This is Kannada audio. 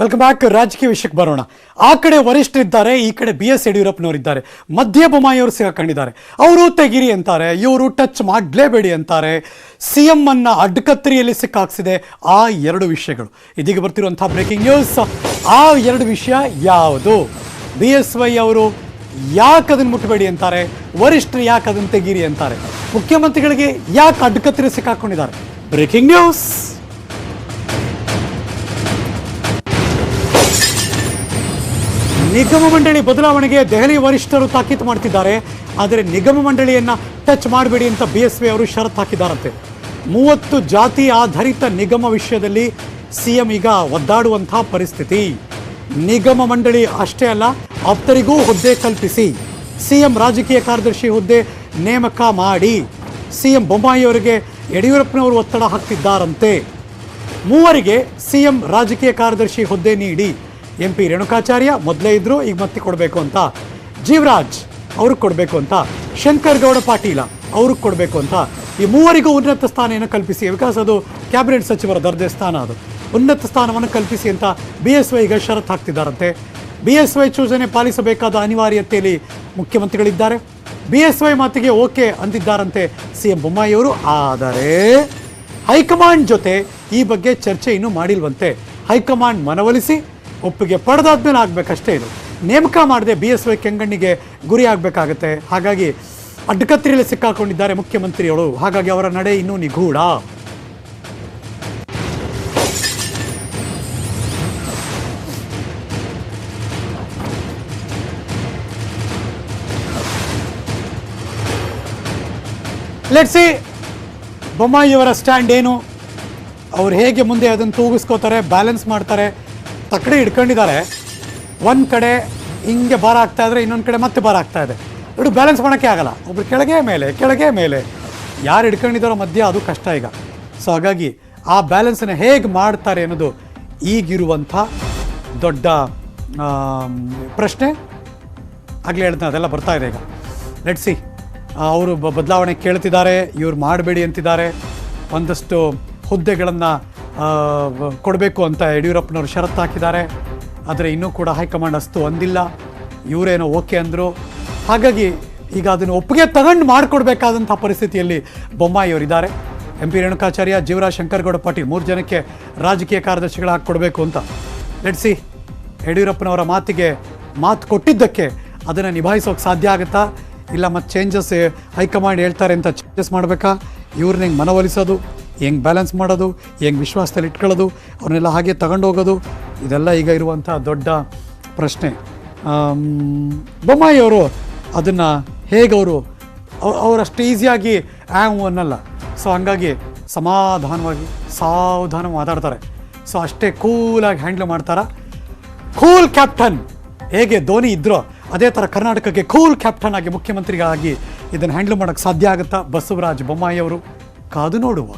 ವೆಲ್ಕಮ್ ಬ್ಯಾಕ್ ರಾಜಕೀಯ ವಿಷಯಕ್ಕೆ ಬರೋಣ. ಆ ಕಡೆ ವರಿಷ್ಠರಿದ್ದಾರೆ ಈ ಕಡೆ ಬಿ ಎಸ್ ಯಡಿಯೂರಪ್ಪನವರಿದ್ದಾರೆ ಮಧ್ಯ ಬೊಮ್ಮಾಯಿಯವರು ಸಿಗಾಕೊಂಡಿದ್ದಾರೆ ಅವರು ತೆಗಿರಿ ಅಂತಾರೆ, ಇವರು ಟಚ್ ಮಾಡಲೇಬೇಡಿ ಅಂತಾರೆ. ಸಿ ಎಂ ಅನ್ನ ಅಡ್ಡಕತ್ತರಿಯಲ್ಲಿ ಸಿಕ್ಕಾಕ್ಸಿದೆ ಆ ಎರಡು ವಿಷಯಗಳು. ಇದೀಗ ಬರ್ತಿರುವಂಥ ಬ್ರೇಕಿಂಗ್ ನ್ಯೂಸ್ ಆ ಎರಡು ವಿಷಯ ಯಾವುದು? ಬಿ ಎಸ್ ವೈ ಅವರು ಯಾಕೆ ಅದನ್ನು ಮುಟ್ಟಬೇಡಿ ಅಂತಾರೆ? ವರಿಷ್ಠರು ಯಾಕೆ ಅದನ್ನು ತೆಗಿರಿ ಅಂತಾರೆ? ಮುಖ್ಯಮಂತ್ರಿಗಳಿಗೆ ಯಾಕೆ ಅಡ್ಡಕತ್ತರಿ ಸಿಕ್ಕಾಕೊಂಡಿದ್ದಾರೆ? ಬ್ರೇಕಿಂಗ್ ನ್ಯೂಸ್ ನಿಗಮ ಮಂಡಳಿ ಬದಲಾವಣೆಗೆ ದೆಹಲಿ ವರಿಷ್ಠರು ತಾಕೀತು ಮಾಡ್ತಿದ್ದಾರೆ. ಆದರೆ ನಿಗಮ ಮಂಡಳಿಯನ್ನ ಟಚ್ ಮಾಡಬೇಡಿ ಅಂತ ಬಿ ಎಸ್ ಅವರು ಷರತ್ತು ಹಾಕಿದ್ದಾರಂತೆ. ಮೂವತ್ತು ಜಾತಿ ಆಧಾರಿತ ನಿಗಮ ವಿಷಯದಲ್ಲಿ ಸಿಎಂ ಈಗ ಒದ್ದಾಡುವಂತಹ ಪರಿಸ್ಥಿತಿ. ನಿಗಮ ಮಂಡಳಿ ಅಷ್ಟೇ ಅಲ್ಲ, ಆಪ್ತರಿಗೂ ಹುದ್ದೆ ಕಲ್ಪಿಸಿ. ಸಿಎಂ ರಾಜಕೀಯ ಕಾರ್ಯದರ್ಶಿ ಹುದ್ದೆ ನೇಮಕ ಮಾಡಿ. ಸಿಎಂ ಬೊಮ್ಮಾಯಿಯವರಿಗೆ ಯಡಿಯೂರಪ್ಪನವರು ಒತ್ತಡ ಹಾಕ್ತಿದ್ದಾರಂತೆ. ಮೂವರಿಗೆ ಸಿಎಂ ರಾಜಕೀಯ ಕಾರ್ಯದರ್ಶಿ ಹುದ್ದೆ ನೀಡಿ. ಎಂ ಪಿ ರೇಣುಕಾಚಾರ್ಯ ಮೊದಲೇ ಇದ್ರು, ಈಗ ಮತ್ತೆ ಕೊಡಬೇಕು ಅಂತ ಜೀವರಾಜ್ ಅವ್ರಿಗೆ ಕೊಡಬೇಕು ಅಂತ ಶಂಕರ್ ಗೌಡ ಪಾಟೀಲ ಅವ್ರಿಗೆ ಕೊಡಬೇಕು ಅಂತ ಈ ಮೂವರಿಗೂ ಉನ್ನತ ಸ್ಥಾನ ಕಲ್ಪಿಸಿ ಬಿಕಾಸ್ ಅದು ಕ್ಯಾಬಿನೆಟ್ ಸಚಿವರ ದರ್ಜೆ ಸ್ಥಾನ ಅದು. ಉನ್ನತ ಸ್ಥಾನವನ್ನು ಕಲ್ಪಿಸಿ ಅಂತ ಬಿ ಎಸ್ ವೈಗೆ ಷರತ್ತು ಹಾಕ್ತಿದ್ದಾರಂತೆ. ಬಿ ಎಸ್ ವೈ ಚೋಜನೆ ಪಾಲಿಸಬೇಕಾದ ಅನಿವಾರ್ಯತೆಯಲ್ಲಿ ಮುಖ್ಯಮಂತ್ರಿಗಳಿದ್ದಾರೆ. ಬಿ ಎಸ್ ವೈ ಮಾತಿಗೆ ಓಕೆ ಅಂದಿದ್ದಾರಂತೆ ಸಿ ಎಂ ಬೊಮ್ಮಾಯಿಯವರು. ಆದರೆ ಹೈಕಮಾಂಡ್ ಜೊತೆ ಈ ಬಗ್ಗೆ ಚರ್ಚೆ ಇನ್ನೂ ಮಾಡಿಲ್ವಂತೆ. ಹೈಕಮಾಂಡ್ ಮನವೊಲಿಸಿ ಒಪ್ಪಿಗೆ ಪಡೆದಾದ್ಮೇಲೆ ಆಗಬೇಕಷ್ಟೇ ಇದು. ನೇಮಕ ಮಾಡದೆ ಬಿ ಎಸ್ ವೈ ಕೆಂಗಣ್ಣಿಗೆ ಗುರಿ ಆಗಬೇಕಾಗತ್ತೆ. ಹಾಗಾಗಿ ಅಡ್ಡಕತ್ತಿರಲಿ ಸಿಕ್ಕಾಕೊಂಡಿದ್ದಾರೆ ಮುಖ್ಯಮಂತ್ರಿಗಳು. ಹಾಗಾಗಿ ಅವರ ನಡೆ ಇನ್ನೂ ನಿಗೂಢ. ಲೆಟ್ಸಿ ಬೊಮ್ಮಾಯಿಯವರ ಸ್ಟ್ಯಾಂಡ್ ಏನು? ಅವ್ರು ಹೇಗೆ ಮುಂದೆ ಅದನ್ನು ತೂಗಿಸ್ಕೋತಾರೆ ಬ್ಯಾಲೆನ್ಸ್ ಮಾಡ್ತಾರೆ? ತಕ್ಕಡಿ ಹಿಡ್ಕೊಂಡಿದ್ದಾರೆ. ಒಂದು ಕಡೆ ಹಿಂಗೆ ಭಾರ ಆಗ್ತಾ ಇದ್ರೆ, ಇನ್ನೊಂದು ಕಡೆ ಮತ್ತೆ ಭಾರ ಆಗ್ತಾ ಇದೆ. ಇಡು ಬ್ಯಾಲೆನ್ಸ್ ಮಾಡೋಕ್ಕೆ ಆಗಲ್ಲ. ಒಬ್ರು ಕೆಳಗೆ ಮೇಲೆ ಕೆಳಗೆ ಮೇಲೆ. ಯಾರು ಹಿಡ್ಕೊಂಡಿದ್ದಾರೋ ಮಧ್ಯ ಅದು ಕಷ್ಟ ಈಗ. ಸೊ ಹಾಗಾಗಿ ಆ ಬ್ಯಾಲೆನ್ಸನ್ನು ಹೇಗೆ ಮಾಡ್ತಾರೆ ಅನ್ನೋದು ಈಗಿರುವಂಥ ದೊಡ್ಡ ಪ್ರಶ್ನೆ. ಆಗಲೇ ಹೇಳ್ತಾ ಅದೆಲ್ಲ ಬರ್ತಾ ಇದೆ ಈಗ. ಲೆಟ್ ಸಿ ಅವರು ಬದಲಾವಣೆ ಕೇಳ್ತಿದ್ದಾರೆ, ಇವ್ರು ಮಾಡಬೇಡಿ ಅಂತಿದ್ದಾರೆ. ಒಂದಷ್ಟು ಹುದ್ದೆಗಳನ್ನು ಕೊಡಬೇಕು ಅಂತ ಯಡಿಯೂರಪ್ಪನವರು ಷರತ್ತು ಹಾಕಿದ್ದಾರೆ. ಆದರೆ ಇನ್ನೂ ಕೂಡ ಹೈಕಮಾಂಡ್ ಅಷ್ಟು ಒಂದಿಲ್ಲ ಇವರೇನೋ ಓಕೆ ಅಂದರು. ಹಾಗಾಗಿ ಈಗ ಅದನ್ನು ಒಪ್ಪಿಗೆ ತಗೊಂಡು ಮಾಡಿಕೊಡ್ಬೇಕಾದಂಥ ಪರಿಸ್ಥಿತಿಯಲ್ಲಿ ಬೊಮ್ಮಾಯಿಯವರಿದ್ದಾರೆ ಎಂ ಪಿ ರೇಣುಕಾಚಾರ್ಯ, ಜೀವರಾಜ್ ಶಂಕರಗೌಡ ಪಾಟೀಲ್ ಮೂರು ಜನಕ್ಕೆ ರಾಜಕೀಯ ಕಾರ್ಯದರ್ಶಿಗಳು ಹಾಕ್ಕೊಡ್ಬೇಕು ಅಂತ. ನಡೆಸಿ ಯಡಿಯೂರಪ್ಪನವರ ಮಾತಿಗೆ ಮಾತು ಕೊಟ್ಟಿದ್ದಕ್ಕೆ ಅದನ್ನು ನಿಭಾಯಿಸೋಕೆ ಸಾಧ್ಯ ಆಗುತ್ತಾ? ಇಲ್ಲ ಮತ್ತು ಚೇಂಜಸ್ ಹೈಕಮಾಂಡ್ ಹೇಳ್ತಾರೆ ಅಂತ ಚೇಂಜಸ್ ಮಾಡಬೇಕಾ? ಇವ್ರನ್ನ ಹಿಂಗೆ ಮನವೊಲಿಸೋದು? ಹೆಂಗೆ ಬ್ಯಾಲೆನ್ಸ್ ಮಾಡೋದು, ಹೆಂಗೆ ವಿಶ್ವಾಸದಲ್ಲಿ ಇಟ್ಕೊಳ್ಳೋದು, ಅವ್ರನ್ನೆಲ್ಲ ಹಾಗೆ ತಗೊಂಡೋಗೋದು ಇದೆಲ್ಲ ಈಗ ಇರುವಂಥ ದೊಡ್ಡ ಪ್ರಶ್ನೆ. ಬೊಮ್ಮಾಯಿ ಬೊಮ್ಮಾಯಿಯವರು ಅದನ್ನು ಹೇಗೆ ಅವರು ಅವರಷ್ಟು ಈಸಿಯಾಗಿ ಆ್ಯವ್ ಅನ್ನಲ್ಲ. ಸೊ ಹಂಗಾಗಿ ಸಮಾಧಾನವಾಗಿ ಸಾವಧಾನ ಮಾತಾಡ್ತಾರೆ. ಸೊ ಅಷ್ಟೇ ಕೂಲಾಗಿ ಹ್ಯಾಂಡ್ಲ್ ಮಾಡ್ತಾರೆ? ಕೂಲ್ ಕ್ಯಾಪ್ಟನ್ ಹೇಗೆ ಧೋನಿ ಇದ್ರೋ, ಅದೇ ಥರ ಕರ್ನಾಟಕಕ್ಕೆ ಕೂಲ್ ಕ್ಯಾಪ್ಟನ್ ಆಗಿ ಮುಖ್ಯಮಂತ್ರಿಗಾಗಿ ಇದನ್ನು ಹ್ಯಾಂಡಲ್ ಮಾಡೋಕ್ಕೆ ಸಾಧ್ಯ ಆಗುತ್ತಾ? ಬಸವರಾಜ ಬೊಮ್ಮಾಯಿ ಅವರು, ಕಾದು ನೋಡುವ.